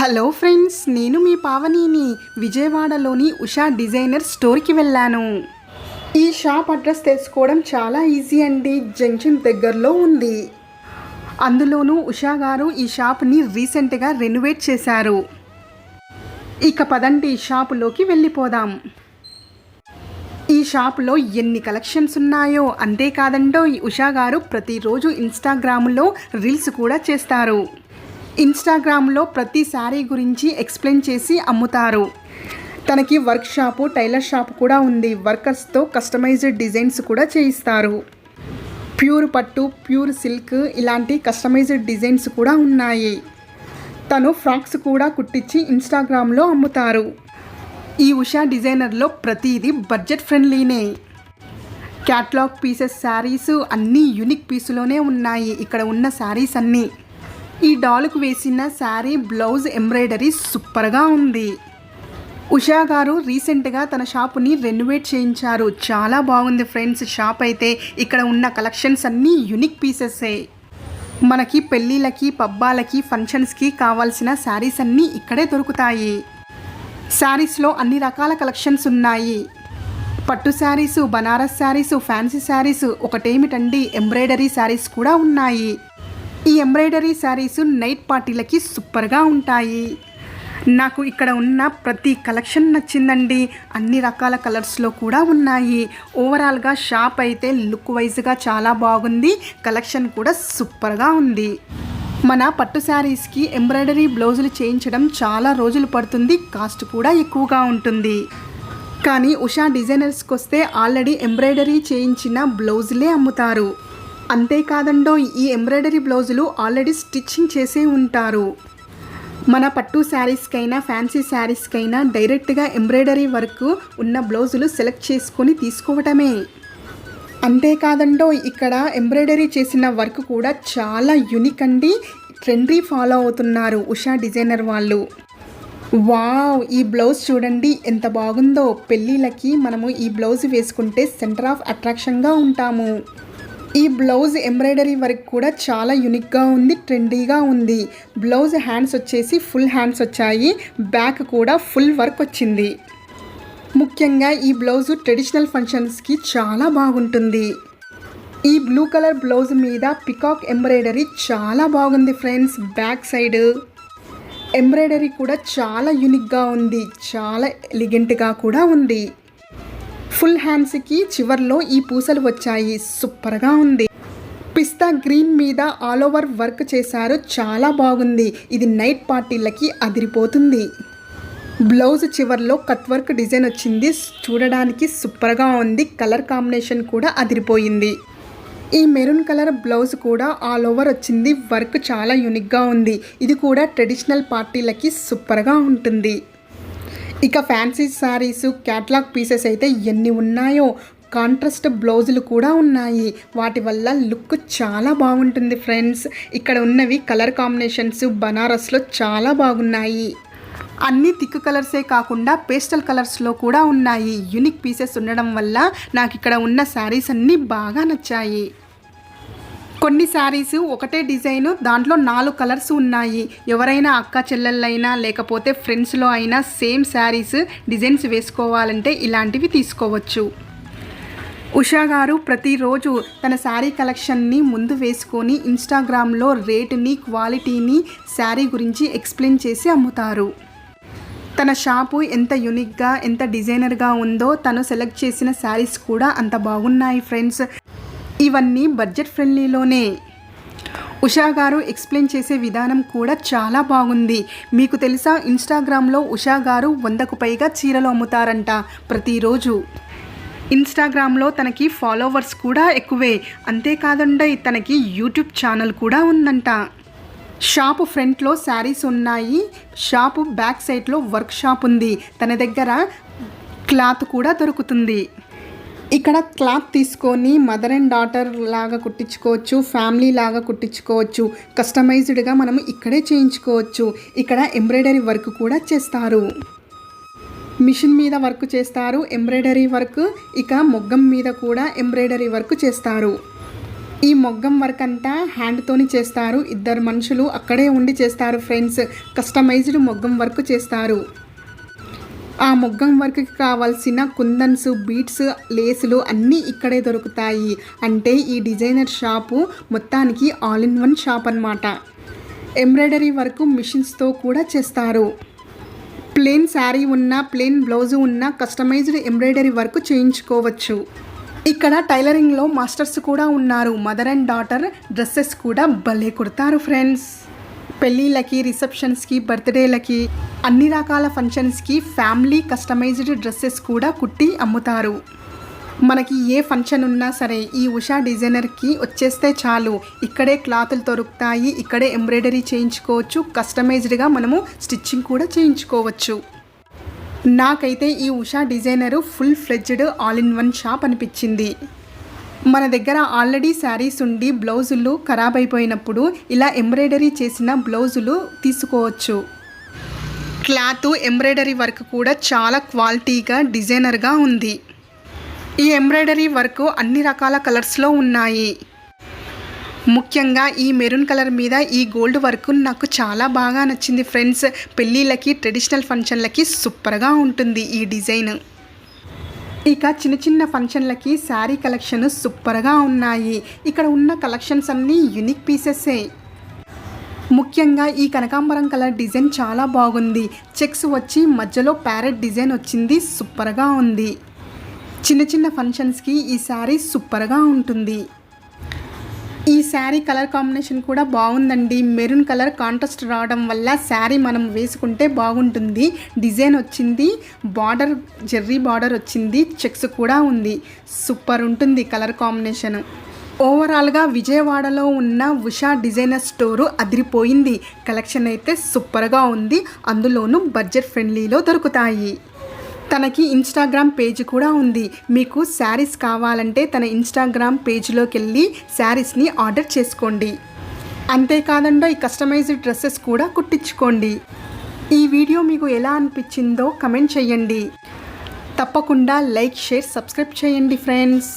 Hello friends నేను మీ పావనిని విజయవాడలోని Usha designer స్టోర్కి వెళ్ళాను. ఈ షాప్ అడ్రస్ తెలుసుకోవడం చాలా ఈజీ అండి జంక్షన్ దగ్గరలో ఉంది. అందులోనూ ఉషా గారు ఈ షాప్ని రీసెంట్గా రెనోవేట్ చేశారు. ఇక పదండి షాపులోకి వెళ్ళిపోదాం. ఈ షాప్లో ఎన్ని కలెక్షన్స్ ఉన్నాయో అంతేకాదండో ఈ ఉషా గారు ప్రతిరోజు ఇన్స్టాగ్రామ్లో రీల్స్ కూడా చేస్తారు. ఇన్స్టాగ్రామ్లో ప్రతి శారీ గురించి ఎక్స్ప్లెయిన్ చేసి అమ్ముతారు. తనకి వర్క్ షాపు టైలర్ షాప్ కూడా ఉంది. వర్కర్స్తో కస్టమైజ్డ్ డిజైన్స్ కూడా చేయిస్తారు. ప్యూర్ పట్టు ప్యూర్ సిల్క్ ఇలాంటి కస్టమైజ్డ్ డిజైన్స్ కూడా ఉన్నాయి. తను ఫ్రాక్స్ కూడా కుట్టించి ఇన్స్టాగ్రామ్లో అమ్ముతారు. ఈ ఉషా డిజైనర్లో ప్రతిదీ బడ్జెట్ ఫ్రెండ్లీనే. క్యాట్లాగ్ పీసెస్ శారీస్ అన్నీ యూనిక్ పీసులోనే ఉన్నాయి. ఇక్కడ ఉన్న శారీస్ అన్నీ ఈ డాల్కు వేసిన శారీ బ్లౌజ్ ఎంబ్రాయిడరీ సూపర్గా ఉంది. ఉషా గారు రీసెంట్గా తన షాపుని రెనోవేట్ చేయించారు. చాలా బాగుంది ఫ్రెండ్స్ షాప్ అయితే ఇక్కడ ఉన్న కలెక్షన్స్ అన్నీ యూనిక్ పీసెసే. మనకి పెళ్ళిళ్ళకి పబ్బాలకి ఫంక్షన్స్కి కావాల్సిన శారీస్ అన్నీ ఇక్కడే దొరుకుతాయి. శారీస్లో అన్ని రకాల కలెక్షన్స్ ఉన్నాయి. పట్టు శారీస్ బనారస్ శారీస్ ఫ్యాన్సీ శారీసు ఒకటేమిటండి ఎంబ్రాయిడరీ శారీస్ కూడా ఉన్నాయి. ఈ ఎంబ్రాయిడరీ శారీస్ నైట్ పార్టీలకి సూపర్గా ఉంటాయి. నాకు ఇక్కడ ఉన్న ప్రతి కలెక్షన్ నచ్చిందండి. అన్ని రకాల కలర్స్లో కూడా ఉన్నాయి. ఓవరాల్గా షాప్ అయితే లుక్ వైజ్గా చాలా బాగుంది. కలెక్షన్ కూడా సూపర్గా ఉంది. మన పట్టు శారీస్కి ఎంబ్రాయిడరీ బ్లౌజులు చేయించడం చాలా రోజులు పడుతుంది. కాస్ట్ కూడా ఎక్కువగా ఉంటుంది. కానీ ఉషా డిజైనర్స్కి వస్తే ఆల్రెడీ ఎంబ్రాయిడరీ చేయించిన బ్లౌజులే అమ్ముతారు. అంతేకాదండో ఈ ఎంబ్రాయిడరీ బ్లౌజులు ఆల్రెడీ స్టిచ్చింగ్ చేసే ఉంటారు. మన పట్టు శారీస్కైనా ఫ్యాన్సీ శారీస్కైనా డైరెక్ట్గా ఎంబ్రాయిడరీ వర్క్ ఉన్న బ్లౌజులు సెలెక్ట్ చేసుకొని తీసుకోవటమే. అంతేకాదండో ఇక్కడ ఎంబ్రాయిడరీ చేసిన వర్క్ కూడా చాలా యునిక్ అండి. ట్రెండీ ఫాలో అవుతున్నారు ఉషా డిజైనర్ వాళ్ళు. వావ్! ఈ బ్లౌజ్ చూడండి ఎంత బాగుందో. పెళ్ళిళ్ళకి మనము ఈ బ్లౌజ్ వేసుకుంటే సెంటర్ ఆఫ్ అట్రాక్షన్గా ఉంటాము. ఈ బ్లౌజ్ ఎంబ్రాయిడరీ వర్క్ కూడా చాలా యునిక్గా ఉంది ట్రెండీగా ఉంది. బ్లౌజ్ హ్యాండ్స్ వచ్చేసి ఫుల్ హ్యాండ్స్ వచ్చాయి. బ్యాక్ కూడా ఫుల్ వర్క్ వచ్చింది. ముఖ్యంగా ఈ బ్లౌజ్ ట్రెడిషనల్ ఫంక్షన్స్కి చాలా బాగుంటుంది. ఈ బ్లూ కలర్ బ్లౌజ్ మీద పికాక్ ఎంబ్రాయిడరీ చాలా బాగుంది ఫ్రెండ్స్ బ్యాక్ సైడ్ ఎంబ్రాయిడరీ కూడా చాలా యునిక్గా ఉంది చాలా ఎలిగెంట్గా కూడా ఉంది. ఫుల్ హ్యాండ్స్కి చివర్లో ఈ పూసలు వచ్చాయి. సూపర్గా ఉంది. పిస్తా గ్రీన్ మీద ఆల్ ఓవర్ వర్క్ చేశారు. చాలా బాగుంది. ఇది నైట్ పార్టీలకి అదిరిపోతుంది. బ్లౌజ్ చివర్లో కట్ వర్క్ డిజైన్ వచ్చింది. చూడడానికి సూపర్గా ఉంది. కలర్ కాంబినేషన్ కూడా అదిరిపోయింది. ఈ మెరూన్ కలర్ బ్లౌజ్ కూడా ఆల్ ఓవర్ వచ్చింది. వర్క్ చాలా యూనిక్గా ఉంది. ఇది కూడా ట్రెడిషనల్ పార్టీలకి సూపర్గా ఉంటుంది. ఇక ఫ్యాన్సీ శారీస్ క్యాట్లాగ్ పీసెస్ అయితే ఎన్ని ఉన్నాయో కాంట్రాస్ట్ బ్లౌజులు కూడా ఉన్నాయి. వాటి వల్ల లుక్ చాలా బాగుంటుంది ఫ్రెండ్స్. ఇక్కడ ఉన్నవి కలర్ కాంబినేషన్స్ బనారస్లో చాలా బాగున్నాయి. అన్ని థిక్ కలర్సే కాకుండా పేస్టల్ కలర్స్లో కూడా ఉన్నాయి. యూనిక్ పీసెస్ ఉండడం వల్ల నాకు ఇక్కడ ఉన్న శారీస్ అన్నీ బాగా నచ్చాయి. కొన్ని శారీస్ ఒకటే డిజైన్ దాంట్లో నాలుగు కలర్స్ ఉన్నాయి. ఎవరైనా అక్క చెల్లెళ్ళైనా లేకపోతే ఫ్రెండ్స్లో అయినా సేమ్ శారీస్ డిజైన్స్ వేసుకోవాలంటే ఇలాంటివి తీసుకోవచ్చు. ఉషా గారు ప్రతిరోజు తన శారీ కలెక్షన్ని ముందు వేసుకొని ఇన్స్టాగ్రామ్లో రేటుని క్వాలిటీని శారీ గురించి ఎక్స్ప్లెయిన్ చేసి అమ్ముతారు. తన షాపు ఎంత యునిక్గా ఎంత డిజైనర్గా ఉందో తను సెలెక్ట్ చేసిన శారీస్ కూడా అంత బాగున్నాయి ఫ్రెండ్స్ ఇవన్నీ బడ్జెట్ ఫ్రెండ్లీలోనే ఉషా గారు ఎక్స్ప్లెయిన్ చేసే విధానం కూడా చాలా బాగుంది. మీకు తెలుసా ఇన్స్టాగ్రామ్లో ఉషా గారు వందకు పైగా చీరలు అమ్ముతారంట ప్రతిరోజు. ఇన్స్టాగ్రామ్లో తనకి ఫాలోవర్స్ కూడా ఎక్కువే. అంతేకాదండి తనకి యూట్యూబ్ ఛానల్ కూడా ఉందంట. షాపు ఫ్రంట్లో శారీస్ ఉన్నాయి. షాపు బ్యాక్ సైడ్లో వర్క్ షాప్ ఉంది. తన దగ్గర క్లాత్ కూడా దొరుకుతుంది. ఇక్కడ క్లాత్ తీసుకొని మదర్ అండ్ డాటర్ లాగా కుట్టించుకోవచ్చు ఫ్యామిలీ లాగా కుట్టించుకోవచ్చు కస్టమైజ్డ్గా మనం ఇక్కడే చేయించుకోవచ్చు. ఇక్కడ ఎంబ్రాయిడరీ వర్క్ కూడా చేస్తారు. మిషన్ మీద వర్క్ చేస్తారు ఎంబ్రాయిడరీ వర్క్ ఇక మొగ్గం మీద కూడా ఎంబ్రాయిడరీ వర్క్ చేస్తారు. ఈ మొగ్గం వర్క్ అంతా హ్యాండ్తోని చేస్తారు. ఇద్దరు మనుషులు అక్కడే ఉండి చేస్తారు ఫ్రెండ్స్. కస్టమైజ్డ్ మొగ్గం వర్క్ చేస్తారు. ఆ మొగ్గం వర్క్కి కావాల్సిన కుందన్స్ బీట్స్ లేసులు అన్నీ ఇక్కడే దొరుకుతాయి. అంటే ఈ డిజైనర్ షాపు మొత్తానికి ఆల్ ఇన్ వన్ షాప్ అన్నమాట. ఎంబ్రాయిడరీ వర్క్ మిషన్స్తో కూడా చేస్తారు. ప్లెయిన్ శారీ ఉన్న ప్లెయిన్ బ్లౌజ్ ఉన్న కస్టమైజ్డ్ ఎంబ్రాయిడరీ వర్క్ చేయించుకోవచ్చు. ఇక్కడ టైలరింగ్లో మాస్టర్స్ కూడా ఉన్నారు. మదర్ అండ్ డాటర్ డ్రెస్సెస్ కూడా భలే కుడతారు ఫ్రెండ్స్. పెళ్ళిళ్ళకి రిసెప్షన్స్కి బర్త్డేలకి అన్ని రకాల ఫంక్షన్స్కి ఫ్యామిలీ కస్టమైజ్డ్ డ్రెస్సెస్ కూడా కుట్టి అమ్ముతారు. మనకి ఏ ఫంక్షన్ ఉన్నా సరే ఈ ఉషా డిజైనర్కి వచ్చేస్తే చాలు. ఇక్కడే క్లాతులు దొరుకుతాయి ఇక్కడే ఎంబ్రాయిడరీ చేయించుకోవచ్చు కస్టమైజ్డ్గా మనము స్టిచ్చింగ్ కూడా చేయించుకోవచ్చు. నాకైతే ఈ Usha designer full fledged all in one shop అనిపించింది. మన దగ్గర ఆల్రెడీ శారీస్ ఉండి బ్లౌజులు ఖరాబ్ అయిపోయినప్పుడు ఇలా ఎంబ్రాయిడరీ చేసిన బ్లౌజులు తీసుకోవచ్చు. క్లాత్ ఎంబ్రాయిడరీ వర్క్ కూడా చాలా క్వాలిటీగా డిజైనర్గా ఉంది. ఈ ఎంబ్రాయిడరీ వర్క్ అన్ని రకాల కలర్స్లో ఉన్నాయి. ముఖ్యంగా ఈ మెరూన్ కలర్ మీద ఈ గోల్డ్ వర్క్ నాకు చాలా బాగా నచ్చింది ఫ్రెండ్స్. పెళ్ళిళ్ళకి ట్రెడిషనల్ ఫంక్షన్లకి సూపర్గా ఉంటుంది ఈ డిజైన్. ఇక చిన్న చిన్న ఫంక్షన్లకి శారీ కలెక్షన్ సూపర్గా ఉన్నాయి. ఇక్కడ ఉన్న కలెక్షన్స్ అన్నీ యునిక్ పీసెస్సే ముఖ్యంగా ఈ కనకాంబరం కలర్ డిజైన్ చాలా బాగుంది. చెక్స్ వచ్చి మధ్యలో ప్యారెట్ డిజైన్ వచ్చింది సూపర్గా ఉంది. చిన్న చిన్న ఫంక్షన్స్కి ఈ శారీ సూపర్గా ఉంటుంది. ఈ శారీ కలర్ కాంబినేషన్ కూడా బాగుందండి. మెరూన్ కలర్ కాంట్రాస్ట్ రావడం వల్ల శారీ మనం వేసుకుంటే బాగుంటుంది. డిజైన్ వచ్చింది బార్డర్ జెర్రీ బార్డర్ వచ్చింది చెక్స్ కూడా ఉంది. సూపర్ ఉంటుంది కలర్ కాంబినేషన్. ఓవరాల్గా విజయవాడలో ఉన్న ఉషా డిజైనర్ స్టోరు అదిరిపోయింది. కలెక్షన్ అయితే సూపర్గా ఉంది. అందులోనూ బడ్జెట్ ఫ్రెండ్లీలో దొరుకుతాయి. తనకి ఇన్స్టాగ్రామ్ పేజ్ కూడా ఉంది. మీకు శారీస్ కావాలంటే తన ఇన్స్టాగ్రామ్ పేజ్లోకి వెళ్ళి శారీస్ని ఆర్డర్ చేసుకోండి. అంతేకాదండో ఈ కస్టమైజ్డ్ డ్రెస్సెస్ కూడా కుట్టించుకోండి. ఈ వీడియో మీకు ఎలా అనిపించిందో కమెంట్ చేయండి. తప్పకుండా లైక్ షేర్ సబ్స్క్రైబ్ చేయండి ఫ్రెండ్స్